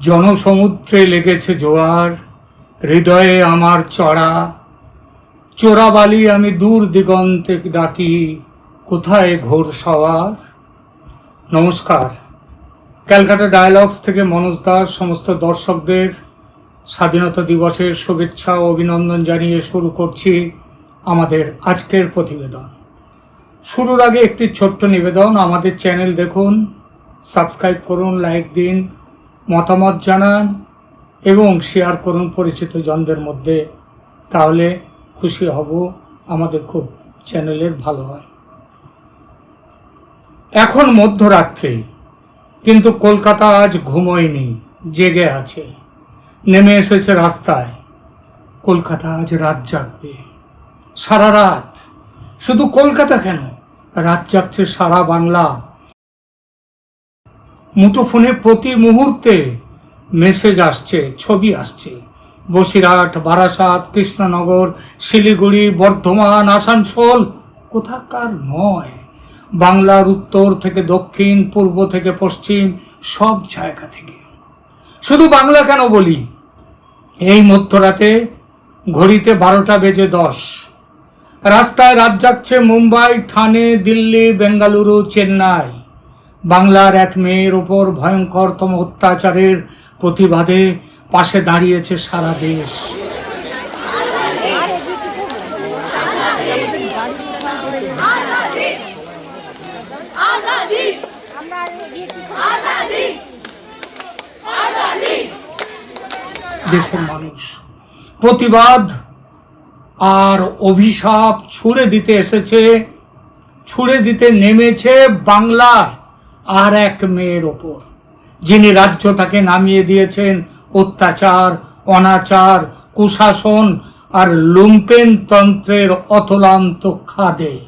জনসমুদ্রে লেগেছে জোয়ার, হৃদয়ে আমার চড়া। চোরাবালি আমি দূর দিগন্তে ডাকি, কোথায় ঘোর সওয়ার? নমস্কার। ক্যালকাটা ডায়ালগস থেকে মনোজ দাস, সমস্ত দর্শকদের স্বাধীনতা দিবসের শুভেচ্ছা ও অভিনন্দন জানিয়ে শুরু করছি আমাদের আজকের প্রতিবেদন। শুরুর আগে একটি ছোট্ট নিবেদন, আমাদের চ্যানেল দেখুন, সাবস্ক্রাইব করুন, লাইক দিন মতামত জানান এবং শেয়ার করুন পরিচিত জনদের মধ্যে। তাহলে খুশি হব আমাদের খুব চ্যানেলের ভালো হয়। এখন মধ্যরাত্রি, কিন্তু কলকাতা আজ ঘুমোয়নি, জেগে আছে। নেমে এসেছে রাস্তায়। কলকাতা আজ রাত জাগবে। সারা রাত। শুধু কলকাতা কেন? রাত জাগছে সারা বাংলা। মুঠোফোনে প্রতি মুহূর্তে মেসেজ আসছে, ছবি আসছে। বসিরহাট, বারাসাত, কৃষ্ণনগর, শিলিগুড়ি, বর্ধমান, আসানসোল, কোথাকার নয়। বাংলার উত্তর থেকে দক্ষিণ, পূর্ব থেকে পশ্চিম, সব জায়গা থেকে। শুধু বাংলা কেন বলি? এই মধ্যরাতে ঘড়িতে বারোটা বেজে দশ। রাস্তায় রাত যাচ্ছে মুম্বাই ঠানে দিল্লি, বেঙ্গালুরু, চেন্নাই। বাংলার এক মেয়ের ওপর ভয়ঙ্করতম অত্যাচারের প্রতিবাদে পাশে দাঁড়িয়েছে সারা দেশ। দেশের মানুষ, প্রতিবাদ আর অভিশাপ ছুড়ে দিতে এসেছে, ছুড়ে দিতে নেমেছে বাংলার আর এক মেয়ের ওপর, যিনি রাজ্যটাকে নামিয়ে দিয়েছেন অত্যাচার, অনাচার, কুশাসন আর লুম্পেন তন্ত্রের অতলান্ত খাদে।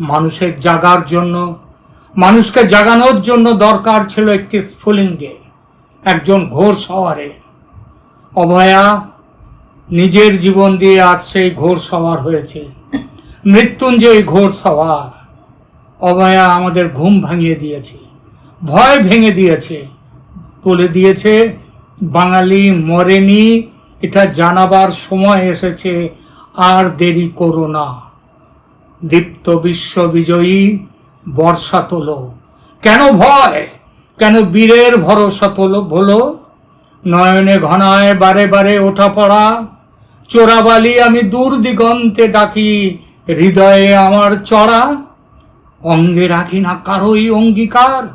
মানুষের জাগার জন্য, মানুষকে জাগানোর জন্য দরকার ছিল একটি স্ফুলিঙ্গের, একজন ঘোর সওয়ারের। অভয়া নিজের জীবন দিয়ে আজ সেই ঘোর সওয়ার হয়েছে। মৃত্যুঞ্জয় ঘোর সওয়ার। অভয়া আমাদের ঘুম ভাঙিয়ে দিয়েছে। ভয় ভেঙে দিয়েছে। বলে দিয়েছে, বাঙালি মরেনি, এটা জানাবার সময় এসেছে, আর দেরি করো না। দীপ্ত বিশ্ব বিজয়ী বর্ষা তোলো। কেন ভয়? কেন বীরের ভরসা তোলো বলো? নয়নে ঘনায় বারে বারে ওঠা পড়া। চোরাবালি আমি দূর দিগন্তে ডাকি, হৃদয়ে আমার চড়া। অঙ্গে রাখি না কারোই অঙ্গীকার।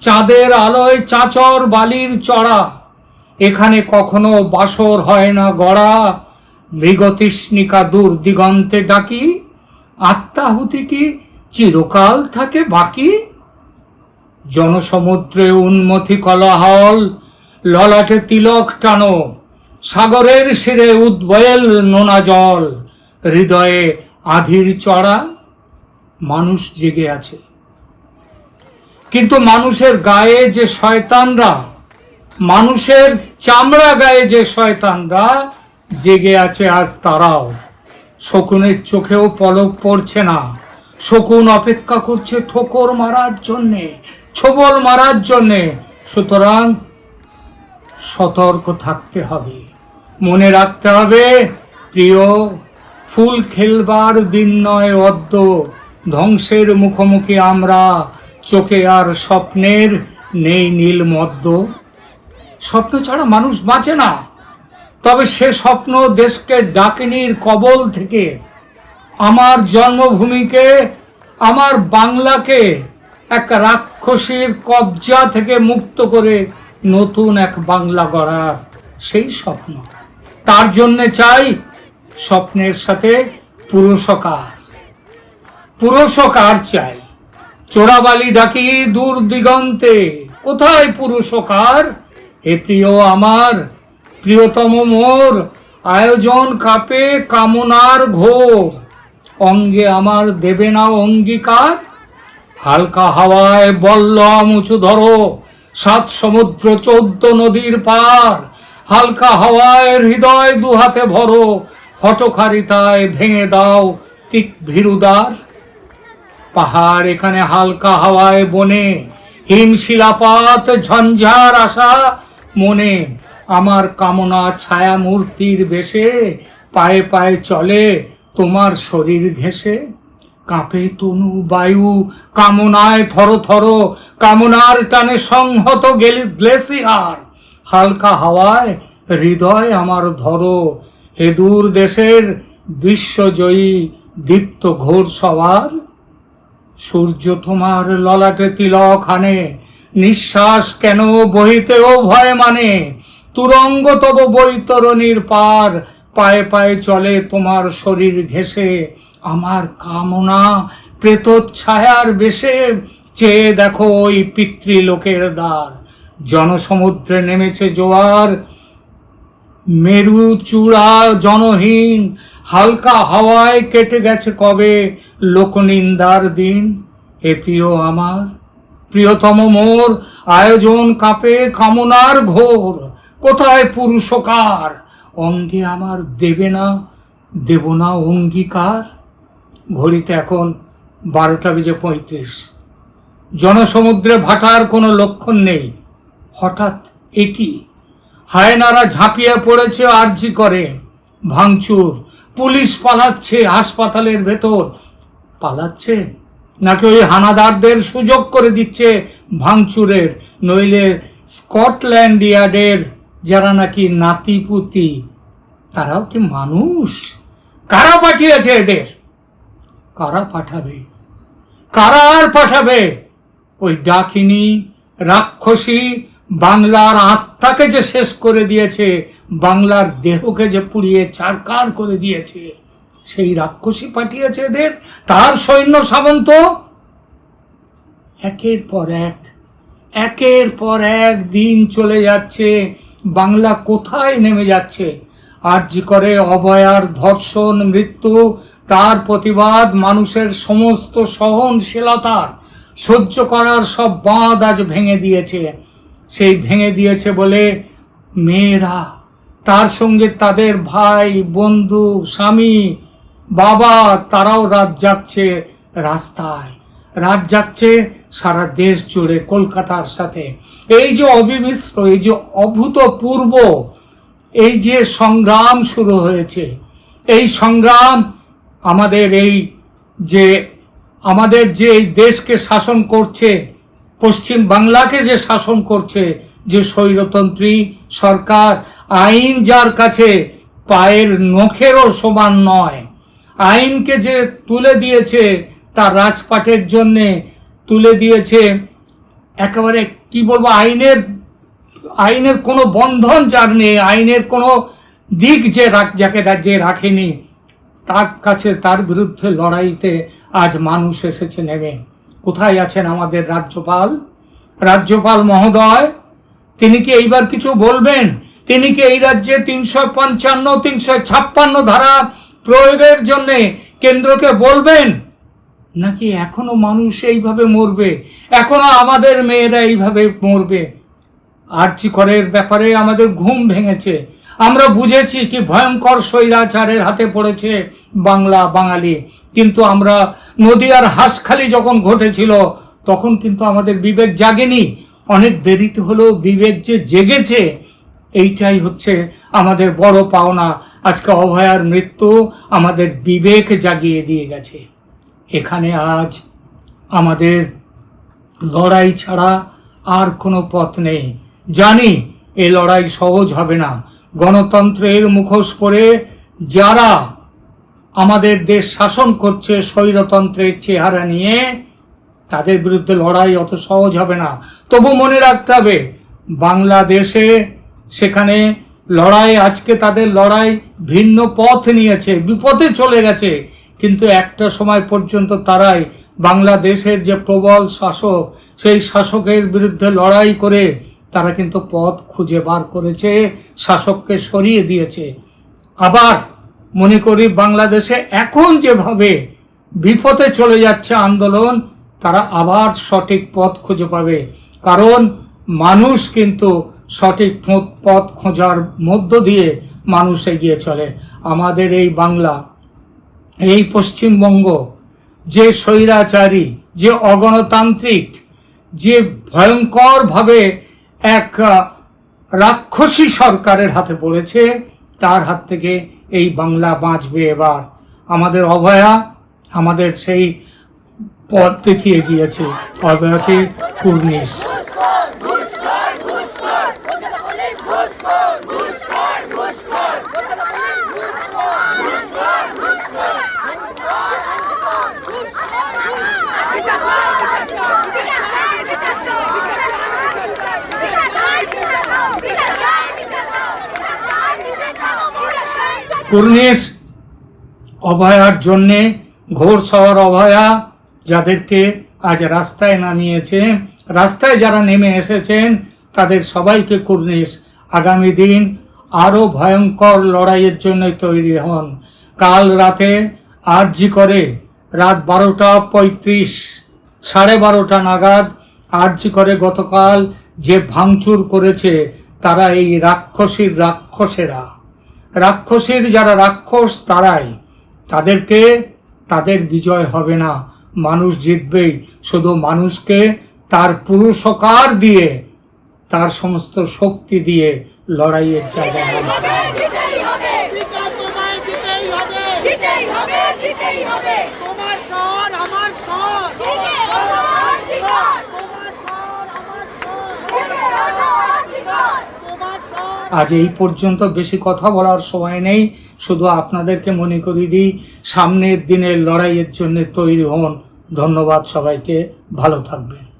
চাঁদের আলোয় চাচর বালির চড়া। এখানে কখনো বাসর হয় না গড়া। মৃগতৃষ্ণিকা দূর দিগন্তে ডাকি। আত্মাহুতি কি চিরকাল থাকে বাকি? জনসমুদ্রে উন্মতি কলাহল, ললাটে তিলক টানো। সাগরের শিরে উদ্বয়েল নোনা জল। হৃদয়ে আধির চড়া। মানুষ জেগে আছে। কিন্তু মানুষের গায়ে যে শয়তানরা, মানুষের চামড়া গায়ে যে শয়তানরা জেগে আছে আজ তারাও। শকুনের চোখেও পলক পড়ছে না। শকুন অপেক্ষা করছে ঠোকর মারার জন্যে, ছোবল মারার জন্যে। সুতরাং সতর্ক থাকতে হবে। মনে রাখতে হবে, প্রিয়, ফুল খেলবার দিন নয় অদ্য। ধ্বংসের মুখোমুখি আমরা, চোখে আর স্বপ্নের নেই নীল মদ্য। স্বপ্ন ছাড়া মানুষ বাঁচে না। তবে সে স্বপ্ন দেশকে ডাকিনীর কবল থেকে, আমার জন্মভূমিকে, আমার বাংলাকে, এক রাক্ষসীর কবজা থেকে মুক্ত করে নতুন এক বাংলা গড়ার সেই স্বপ্ন। তার জন্যে চাই স্বপ্নের সাথে পুরুষকার পুরুষকার চাই। চোরাবালি ডাকি দূর দিগন্তে। কোথায় পুরুষকার হে প্রিয় আমার, প্রিয়তম মোর, আয়োজন কাপে কামনার ঘোর। অঙ্গে আমার দেবে না অঙ্গীকার। হালকা হাওয়ায় বল্লম উঁচু ধরো, সাত সমুদ্র চোদ্দ নদীর পার। হালকা হাওয়ায় হৃদয় দুহাতে ভরো হটকারিতায় ভেঙে দাও তিক ভীরুদার। পাহাড় এখানে হালকা হাওয়ায় বনে, হিমশিলাপাত, ঝঞ্ঝার আশা মনে। আমার কামনা ছায়া মূর্তির বেশে, পায়ে পায়ে চলে তোমার শরীর ঘেঁষে। কাঁপে তনু বায়ু, কামনায় থর থর, কামনার টানে সংহত গেলি গ্লেসিয়ার হালকা হাওয়ায় হৃদয় আমার ধরো, এ দূর দেশের বিশ্বজয়ী দীপ্ত ঘোর সবার সূর্য তোমার ললাটে তিলক হানে নিঃশ্বাস কেন বহিতেও ভয় মানে? তুরঙ্গ তব বৈতরণীর পার, পায়ে পায়ে চলে তোমার শরীর ঘেঁষে। আমার কামনা প্রেতচ্ছায়ার বেশে, চেয়ে দেখো ওই পিতৃলোকের দ্বার। জনসমুদ্রে নেমেছে জোয়ার মেরু চূড়া জনহীন, হালকা হাওয়ায় কেটে গেছে কবে লোকনিন্দার দিন? এ প্রিয় আমার, প্রিয়তম মোর, আয়োজন কাপে কামনার ঘোর। কোথায় পুরুষকার? অঙ্গে আমার দেবে না, দেব না অঙ্গীকার। ঘড়িতে এখন বারোটা বেজে পঁয়ত্রিশ। জনসমুদ্রে ভাটার কোনো লক্ষণ নেই। হঠাৎ এটি হায়নারা ঝাঁপিয়ে পড়েছে আর্জি করে। ভাঙচুর, পুলিশ পালাচ্ছে হাসপাতালের ভেতর। পালাচ্ছে? নাকি ওই হানাদারদের সুযোগ করে দিচ্ছে ভাঙচুরের? নইলে স্কটল্যান্ড ইয়ার্ডের যারা নাকি নাতিপুতি, তারাও কি মানুষ? কারা পাঠিয়েছে এদের? কারা পাঠাবে? কারা আর পাঠাবে? ওই ডাকিনী, রাক্ষসী বাংলার আত্মাকে যে শেষ করে দিয়েছে, বাংলার দেহকে যে পুড়িয়ে চারকার করে দিয়েছে, সেই রাক্ষসী পাঠিয়েছে এদের। তার সৈন্য সামন্ত, একের পর এক, একের পর এক দিন চলে যাচ্ছে, বাংলা কোথায় নেমে যাচ্ছে? আর্জি করে অবয়ার ধর্ষণ, মৃত্যু, তার প্রতিবাদ মানুষের সমস্ত সহনশীলতার, সহ্য করার সব বাঁধ আজ ভেঙে দিয়েছে। সেই ভেঙে দিয়েছে বলে মেয়েরা। তার সঙ্গে তাদের ভাই, বন্ধু, স্বামী, বাবা, তারাও রাত জাগছে রাস্তায়। রাত জাগছে সারা দেশ জুড়ে কলকাতার সাথে। এই যে অবিমিশ্র, এই যে অভূতপূর্ব, এই যে সংগ্রাম শুরু হয়েছে, এই সংগ্রাম আমাদের এই যে, আমাদের যে এই দেশকে শাসন করছে পশ্চিম বাংলাকে যে শাসন করছে, যে স্বৈরতন্ত্রী সরকার, আইন যার কাছে পায়ের নখেরও সমান নয়। আইনকে যে তুলে দিয়েছে তার রাজপাটের জন্যে তুলে দিয়েছে একেবারে, কি বলব, আইনের আইনের কোনো বন্ধন যার নেই, আইনের কোনো দিক যে রাখ- যাকে যে রাখেনি, তার কাছে তার বিরুদ্ধে লড়াইতে আজ মানুষ এসেছে নেমে। কোথায় আছেন আমাদের রাজ্যপাল? রাজ্যপাল মহোদয়, তিনি কি এইবার কিছু বলবেন? তিনি কি এই রাজ্যে তিনশো পঞ্চান্ন, তিনশো ছাপ্পান্ন ধারা প্রয়োগের জন্যে কেন্দ্রকে বলবেন? নাকি এখনও মানুষ এইভাবে মরবে? এখনও আমাদের মেয়েরা এইভাবে মরবে? আর্চি করের ব্যাপারে আমাদের ঘুম ভেঙেছে। আমরা বুঝেছি কি ভয়ঙ্কর স্বৈরাচারের হাতে পড়েছে বাংলা, বাঙালি। কিন্তু আমরা নদীয়ার হাঁসখালি যখন ঘটেছিল, তখন কিন্তু আমাদের বিবেক জাগেনি। অনেক দেরিতে হলেও বিবেক যে জেগেছে, এইটাই হচ্ছে আমাদের বড় পাওনা। আজকে অভয়ার মৃত্যু আমাদের বিবেক জাগিয়ে দিয়ে গেছে। এখানে আজ আমাদের লড়াই ছাড়া আর কোনো পথ নেই। জানি এই লড়াই সহজ হবে না। গণতন্ত্রের মুখোশ পরে যারা আমাদের দেশ শাসন করছে স্বৈরতন্ত্রের চেহারা নিয়ে, তাদের বিরুদ্ধে লড়াই অত সহজ হবে না। তবু মনে রাখতে হবে, বাংলাদেশে সেখানে লড়াই, আজকে তাদের লড়াই ভিন্ন পথ নিয়েছে, বিপথে চলে গেছে। কিন্তু একটা সময় পর্যন্ত তারাই বাংলাদেশের যে প্রবল শাসক, সেই শাসকের বিরুদ্ধে লড়াই করে তারা কিন্তু পথ খুঁজে বার করেছে, শাসককে সরিয়ে দিয়েছে। আবার মনে করি বাংলাদেশে এখন যেভাবে বিপথে চলে যাচ্ছে আন্দোলন, তারা আবার সঠিক পথ খুঁজে পাবে। কারণ মানুষ কিন্তু সঠিক পথ- খোঁজার মধ্য দিয়ে মানুষ এগিয়ে চলে। আমাদের এই বাংলা, এই পশ্চিমবঙ্গ, যে স্বৈরাচারী, যে অগণতান্ত্রিক, যে ভয়ঙ্করভাবে এক রাক্ষসী সরকারের হাতে পড়েছে। তার হাত থেকে এই বাংলা বাঁচবে এবার। আমাদের অভয়া, আমাদের সেই পথ দেখিয়ে গিয়েছে অভয়াকে কুর্নিশ। কুর্নিশ, অভয়ার জন্যে ঘোর শহর অভয়া, যাদেরকে আজ রাস্তায় নামিয়েছে রাস্তায় যারা নেমে এসেছেন, তাদের সবাইকে কুর্নিশ, আগামী দিন আরও ভয়ঙ্কর লড়াইয়ের জন্য তৈরি হন। কাল রাতে আরজি করে রাত বারোটা পঁয়ত্রিশ, সাড়ে বারোটা নাগাদ আরজি করে গতকাল যে ভাঙচুর করেছে, তারা এই রাক্ষসীর রাক্ষসেরা। রাক্ষসীর যারা রাক্ষস তারাই তাদেরকে তাদের বিজয় হবে না। মানুষ জিতবেই। শুধু মানুষকে তার পুরুষকার দিয়ে তার সমস্ত শক্তি দিয়ে লড়াইয়ের জায়গায় আনতে হবে। দিতেই হবে বিচার তোমায় দিতেই হবে দিতেই হবে দিতেই হবে তোমার শহর আমার শহর জেগে ওঠো আর্জিকর তোমার শহর আমার শহর জেগে ওঠো আর্জিকর তোমার শহর আজ এই পর্যন্ত বেশি কথা বলার সময় নেই। শুধু আপনাদেরকে মনে করি দিই, সামনের দিনের লড়াইয়ের জন্য তৈরি হন। ধন্যবাদ সবাইকে। ভালো থাকবেন।